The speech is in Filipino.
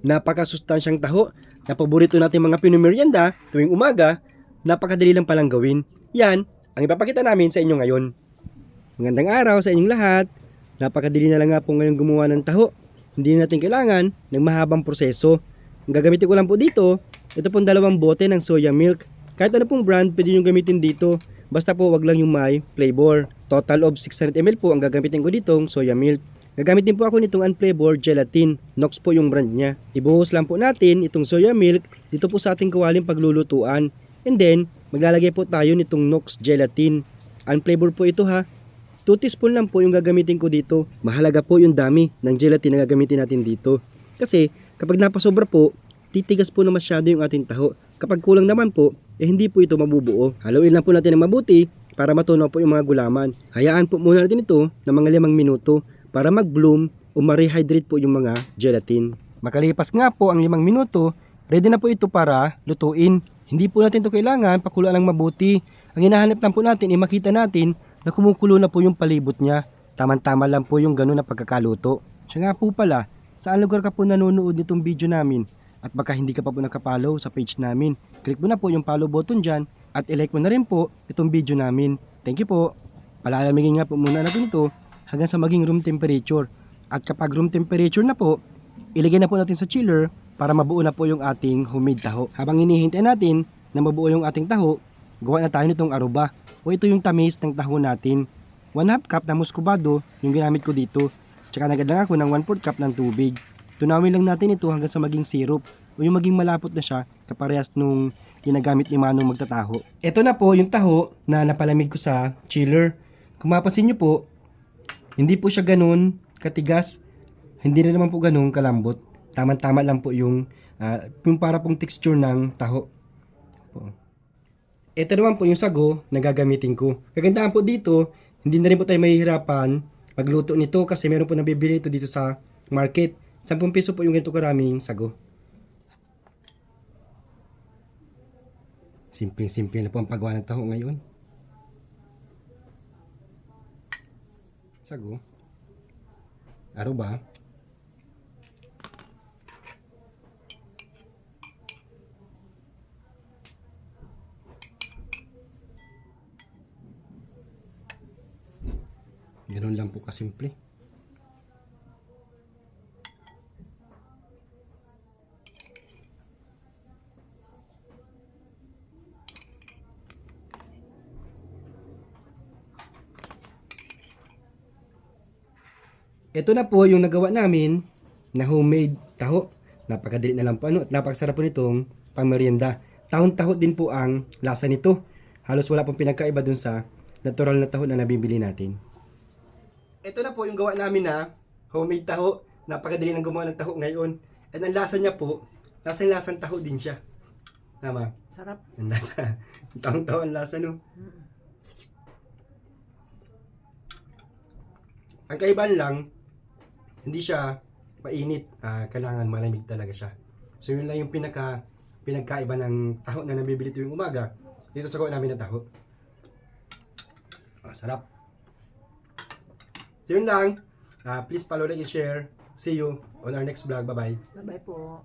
napakasustansyang taho na paborito natin mga pinumerienda tuwing umaga, napakadali lang palang gawin. Yan ang ipapakita namin sa inyo ngayon. Magandang araw sa inyong lahat. Napakadali na lang nga po ngayon gumawa ng taho. Hindi na natin kailangan ng mahabang proseso. Ang gagamitin ko lang po dito, ito pong dalawang bote ng soya milk. Kahit ano pong brand, pwede nyo gamitin dito. Basta po wag lang yung may flavor. Total of 600 ml po ang gagamitin ko ditong soya milk. Gagamitin po ako nitong unflavored gelatin. Nox po yung brand niya. Ibuhos lang po natin itong soya milk dito po sa ating kawaling paglulutuan. And then, maglalagay po tayo nitong Nox gelatin. Unflavored po ito ha. 2 teaspoon lang po yung gagamitin ko dito. Mahalaga po yung dami ng gelatin na gagamitin natin dito. Kasi kapag napasobra po, titigas po na masyado yung ating taho. Kapag kulang naman po, eh hindi po ito mabubuo. Haluin lang po natin ng mabuti para matunaw po yung mga gulaman. Hayaan po muna natin ito ng mga limang minuto para mag-bloom o ma-rehydrate po yung mga gelatin. Makalipas nga po ang limang minuto, ready na po ito para lutuin. Hindi po natin ito kailangan pakuluan ng mabuti. Ang hinahanap lang po natin ay makita natin na kumukulo na po yung palibot niya. Taman-tama lang po yung ganun na pagkakaluto. Siya nga po pala, saan lugar ka po nanonood nitong video namin? At baka hindi ka pa po nakapollow sa page namin, click mo na po yung follow button dyan at ilike mo na rin po itong video namin. Thank you po. Palalamigin nga po muna natin ito hanggang sa maging room temperature. At kapag room temperature na po, ilagay na po natin sa chiller para mabuo na po yung ating homemade taho. Habang hinihintay natin na mabuo yung ating taho, gawa na tayo nitong aruba o ito yung tamis ng taho natin. 1 half cup na muscovado yung ginamit ko dito. Tsaka nagad lang ako ng 1 4 cup ng tubig. Tunawin lang natin ito hanggang sa maging syrup o yung maging malapot na siya kaparehas nung ginagamit ni Manong magtataho. Ito na po yung taho na napalamig ko sa chiller. Kung mapansin nyo po, hindi po siya ganun katigas. Hindi na naman po ganun kalambot. Tama-tama lang po yung, ah, yung para pong texture ng taho. Po. Ito naman po yung sago na gagamitin ko. Kagandahan po dito, hindi na rin po tayo mahihirapan magluto nito kasi meron po nabibili ito dito sa market. 10 piso po yung ganito karaming sago. Simpleng-simple na po ang paggawa ng taho ngayon. Sago. Aruba. Ganun lang po kasimple. Ito na po yung nagawa namin na homemade taho. Napakadali na lang po ano at napakasarap po nitong pangmerienda. Tahon-taho din po ang lasa nito. Halos wala pong pinagkaiba dun sa natural na taho na nabibili natin. Ito na po yung gawa namin na homemade taho. Napakadali ng gumawa ng taho ngayon. At ang lasa niya po, nasa lasang taho din siya. Tama. Sarap. Ang lasa. Tahong-taho ang lasa no. Ang kaibahan lang, hindi siya mainit. Ah, kailangan malamig talaga siya. So yun lang yung pinaka pinagkaiba ng taho na nabibili tuwing umaga. Dito sa gawa namin ng taho. Ah, sarap. So yun lang. Ah, please follow, like, and share. See you on our next vlog. Bye-bye. Bye-bye po.